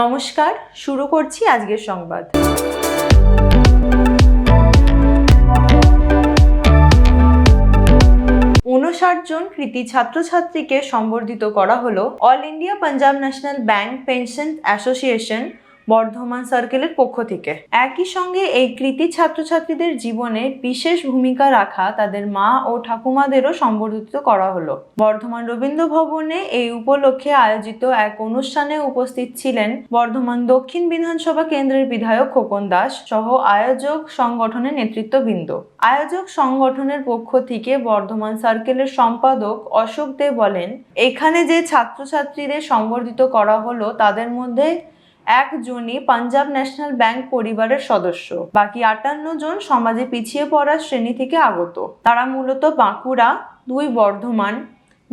নমস্কার, শুরু করছি আজকের সংবাদ। উনষাট জন কৃতি ছাত্রছাত্রীকে সম্বর্ধিত করা হলো all India Punjab national bank pension association Bardhaman সার্কেলের পক্ষ থেকে। একই সঙ্গে এই কৃতি ছাত্রছাত্রীদের জীবনে বিশেষ ভূমিকা রাখা তাদের মা ও ঠাকুমাদেরও সম্বর্ধিত করা হলো। বর্ধমান রবীন্দ্র ভবনে এই উপলক্ষে আয়োজিত এক অনুষ্ঠানে উপস্থিত ছিলেন বর্ধমান দক্ষিণ বিধানসভা কেন্দ্রের বিধায়ক খোকন দাস সহ আয়োজক সংগঠনের নেতৃত্ববৃন্দ। আয়োজক সংগঠনের পক্ষ থেকে বর্ধমান সার্কেলের সম্পাদক অশোক দে বলেন, এখানে যে ছাত্রছাত্রীদের সংবর্ধিত করা হলো তাদের মধ্যে একজনই পাঞ্জাব ন্যাশনাল ব্যাংক পরিবারের সদস্য। বাকি আটান্ন জন সমাজে পিছিয়ে পড়ার শ্রেণি থেকে আগত। তারা মূলত বাঁকুড়া, দুই বর্ধমান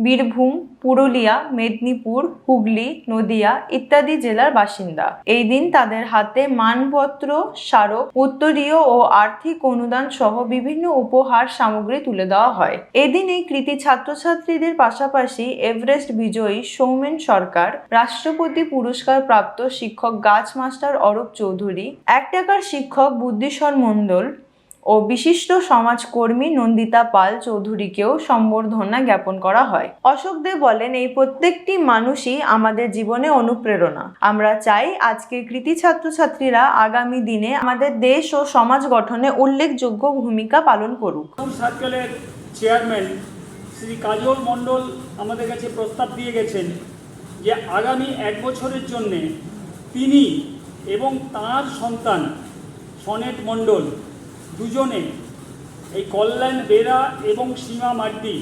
বীরভূম, পুরুলিয়া, মেদিনীপুর, হুগলি, নদিয়া ইত্যাদি জেলার বাসিন্দা। এই দিন তাদের হাতে মানপত্র, স্মারক, উত্তরীয় ও আর্থিক অনুদান সহ বিভিন্ন উপহার সামগ্রী তুলে দেওয়া হয়। এদিন এই কৃতি ছাত্রছাত্রীদের পাশাপাশি এভারেস্ট বিজয়ী সৌমেন সরকার, রাষ্ট্রপতি পুরস্কার প্রাপ্ত শিক্ষক গাছ মাস্টার অরূপ চৌধুরী, এক টাকার শিক্ষক বুদ্ধিস্বর মণ্ডল ও বিশিষ্ট সমাজকর্মী নন্দিতা পাল চৌধুরীকেও সম্বর্ধনা জ্ঞাপন করা হয়। অশোক দে বলেন, এই প্রত্যেকটি মানুষই আমাদের জীবনে অনুপ্রেরণা। আমরা চাই আজকের কৃতি ছাত্রছাত্রীরা আগামী দিনে আমাদের দেশ ও সমাজ গঠনে উল্লেখযোগ্য ভূমিকা পালন করুক। চেয়ারম্যান শ্রী কাজল মণ্ডল আমাদের কাছে প্রস্তাব দিয়ে গেছেন যে, আগামী এক বছরের জন্যে তিনি এবং তার সন্তান সনেট মণ্ডল দুজনে এই কল্যাণ বেরা এবং সীমা মাড্ডি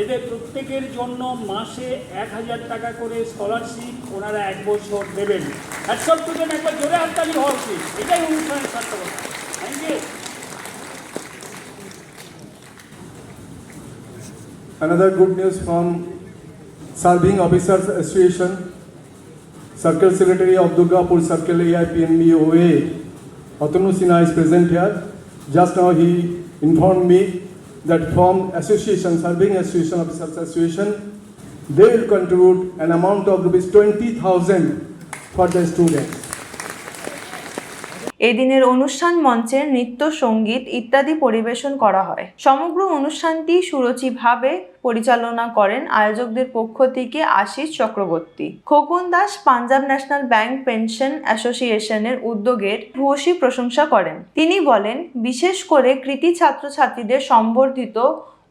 এদের প্রত্যেকের জন্য মাসে এক হাজার টাকা করে স্কলারশিপ ওনারা এক বছর দেবেন হ্যাটসঅপ দুজন একবার জোরে হাততালি হওয়া উচিত এটাই অনুষ্ঠানের সার্থকতা thank you Another good news from Serving Officers Association, Circle Secretary of Durgapur Circle AIPNBOA, Atanu Sinha is present here. Just now he informed me that from Association, Serving Association Officers Association, they will contribute an amount of rupees 20,000 for the students. এদিনের অনুষ্ঠান মঞ্চের নৃত্য, সংগীত ইত্যাদি পরিবেশন করা হয়। সমগ্র অনুষ্ঠানটি সুরুচিভাবে পরিচালনা করেন আয়োজকদের পক্ষ থেকে Ashis Chakraborty. Khokon Das Punjab national bank pension অ্যাসোসিয়েশনের উদ্যোগের ভূয়সী প্রশংসা করেন। তিনি বলেন, বিশেষ করে কৃতি ছাত্রছাত্রীদের সম্বর্ধিত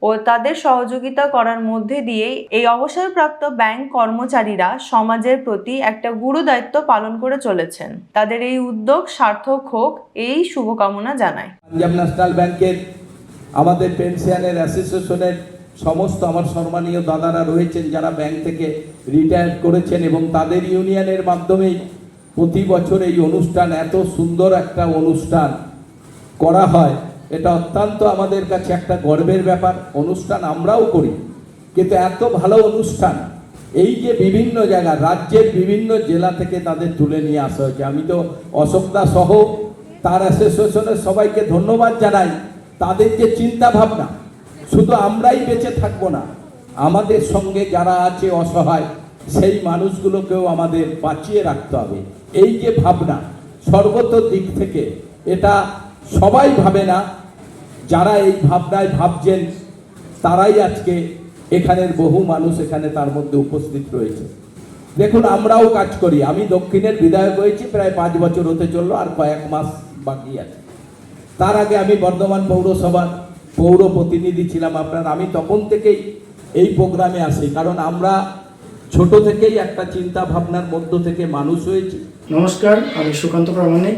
ও তাদের সহযোগিতা করার মধ্যে দিয়েই এই অবসরপ্রাপ্ত ব্যাংক কর্মচারীরা সমাজের প্রতি একটা গুরু দায়িত্ব পালন করে চলেছেন। তাদের এই উদ্যোগ সার্থক হোক এই শুভকামনা জানায় পাঞ্জাব ন্যাশনাল ব্যাংকের আমাদের পেনশনের অ্যাসোসিয়েশনের সমস্ত আমার সম্মানীয় দাদারা রয়েছেন যারা ব্যাংক থেকে রিটায়ার করেছেন এবং তাদের ইউনিয়নের মাধ্যমেই প্রতি বছর এই অনুষ্ঠান, এত সুন্দর একটা অনুষ্ঠান করা হয়। এটা অত্যন্ত আমাদের কাছে একটা গর্বের ব্যাপার। অনুষ্ঠান আমরাও করি। কিন্তু এত ভালো অনুষ্ঠান, এই যে বিভিন্ন জায়গা, রাজ্যের বিভিন্ন জেলা থেকে তাদের তুলে নিয়ে আসা হয়েছে। আমি তো অশোকদা সহ, তার অ্যাসোসিয়েশনের সবাইকে ধন্যবাদ জানাই। তাদের যে চিন্তা ভাবনা শুধু আমরাই বেঁচে থাকব না, আমাদের সঙ্গে যারা আছে অসহায়, সেই মানুষগুলোকেও আমাদের বাঁচিয়ে রাখতে হবে। এই যে ভাবনা সর্বত দিক থেকে, এটা সবাই ভাবে না, যারা এই ভাবনায় ভাবছেন, তারাই আজকে এখানের বহু মানুষ এখানে তার মধ্যে উপস্থিত রয়েছে। দেখুন, আমরাও কাজ করি। আমি দক্ষিণের বিধায়ক হয়েছি, প্রায় পাঁচ বছর হতে চলল, আর কয়েক মাস বাকি আছে। তার আগে আমি বর্ধমান পৌরসভার পৌর প্রতিনিধি ছিলাম আপনার। আমি তখন থেকেই এই প্রোগ্রামে আসি কারণ আমরা ছোট থেকেই একটা চিন্তা ভাবনার মধ্য থেকে মানুষ হয়েছি। নমস্কার, আমি Sukanta Pramanik.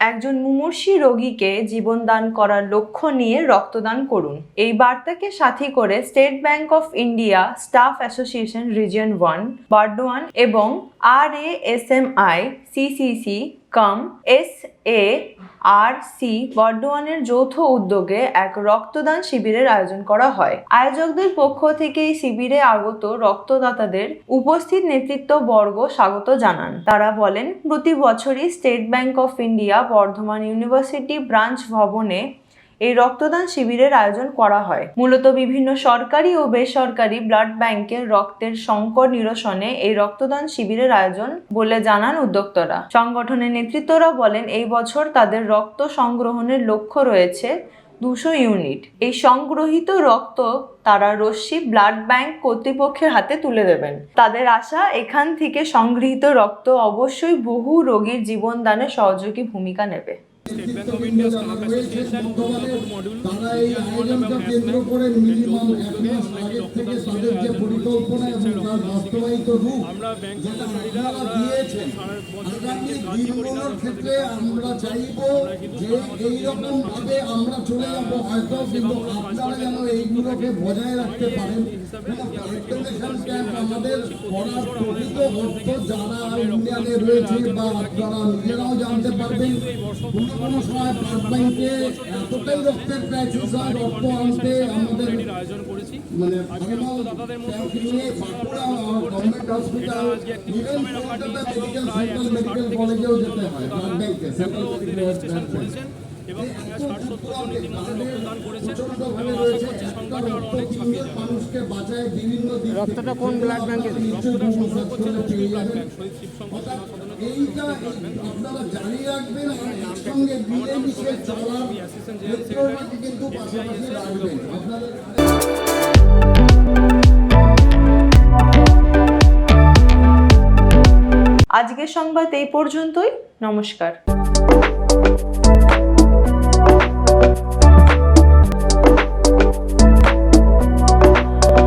একজন মুমূর্ষী রোগীকে জীবনদান করার লক্ষ্য নিয়ে রক্তদান করুন। এই বার্তাকে সাথী করে state bank of India staff association region one Burdwan এবং R A S M I CCC com S A R C বর্ধমানের যৌথ উদ্যোগে এক রক্তদান শিবিরের আয়োজন করা হয়। আয়োজকদের পক্ষ থেকে এই শিবিরে আগত রক্তদাতাদের উপস্থিত নেতৃত্ব বর্গ স্বাগত জানান। তারা বলেন, প্রতি বছরই state bank of India Bardhaman university branch ভবনে এই রক্তদান শিবিরের আয়োজন করা হয়। মূলত বিভিন্ন সরকারি ও বেসরকারি ব্লাড ব্যাংকের রক্তের সংকট নিরসনে এই রক্তদান শিবিরের আয়োজন বলে জানান উদ্যোক্তরা। সংগঠনের নেতৃত্বরা বলেন, এই বছর তাদের রক্ত সংগ্রহণের লক্ষ্য রয়েছে দুশো ইউনিট। এই সংগ্রহিত রক্ত তারা রশ্মি ব্লাড ব্যাংক কর্তৃপক্ষের হাতে তুলে দেবেন। তাদের আশা, এখান থেকে সংগৃহীত রক্ত অবশ্যই বহু রোগীর জীবনদানে সহযোগী ভূমিকা নেবে। State bank of India staff association তারা এই আয়োজনকে কেন্দ্র করে মিনিমাম এক মাস আগের থেকে তাদের যে পরিকল্পনা এবং তার বাস্তবায়িত রূপ যেটা আপনারা দিয়েছেন। আগামী দিনগুলোর ক্ষেত্রে আমরা চাইব যে এইরকম ভাবে আমরা চলে যাব। হয়তো কিন্তু আপনারা যেন এইগুলোকে বজায় রাখতে পারেন। আমাদের করার প্রকৃত অর্থ যারা ইন্ডিয়ানে রয়েছে বা আপনারা নিজেরাও জানতে পারবেন কোনো সময় ব্লাড ব্যাংকে এতটাই রক্তের ক্রাইসিস হয় রক্ত আনতে আমাদের মানে Bankura government hospital even Kolkata medical central medical কলেজেও যেতে হয় ব্লাড ব্যাংকে। সেন্ট্রাল মেডিকেল এবং ষাট সত্তর জন ইতিমধ্যে রক্তদান করেছেন এবং আশা করছি সংখ্যাটা রক্ত অনেক ছাড়বে তিনজন মানুষকে বাঁচায় বিভিন্ন দিক থেকে। রক্তটা কোন ব্লাড ব্যাংকে? রক্তটা সংগ্রহ করছে করলে ব্লাড ব্যাংক শহীদ শিব শঙ্কর সেবা সদনের এইটা আপনারা জানিয়ে রাখবেন আর একসঙ্গে মিলেমিশে চলার ক্ষেত্রটাকে কিন্তু পাশাপাশি রাখবেন। আপনাদের আজকের সংবাদ এই পর্যন্তই। নমস্কার।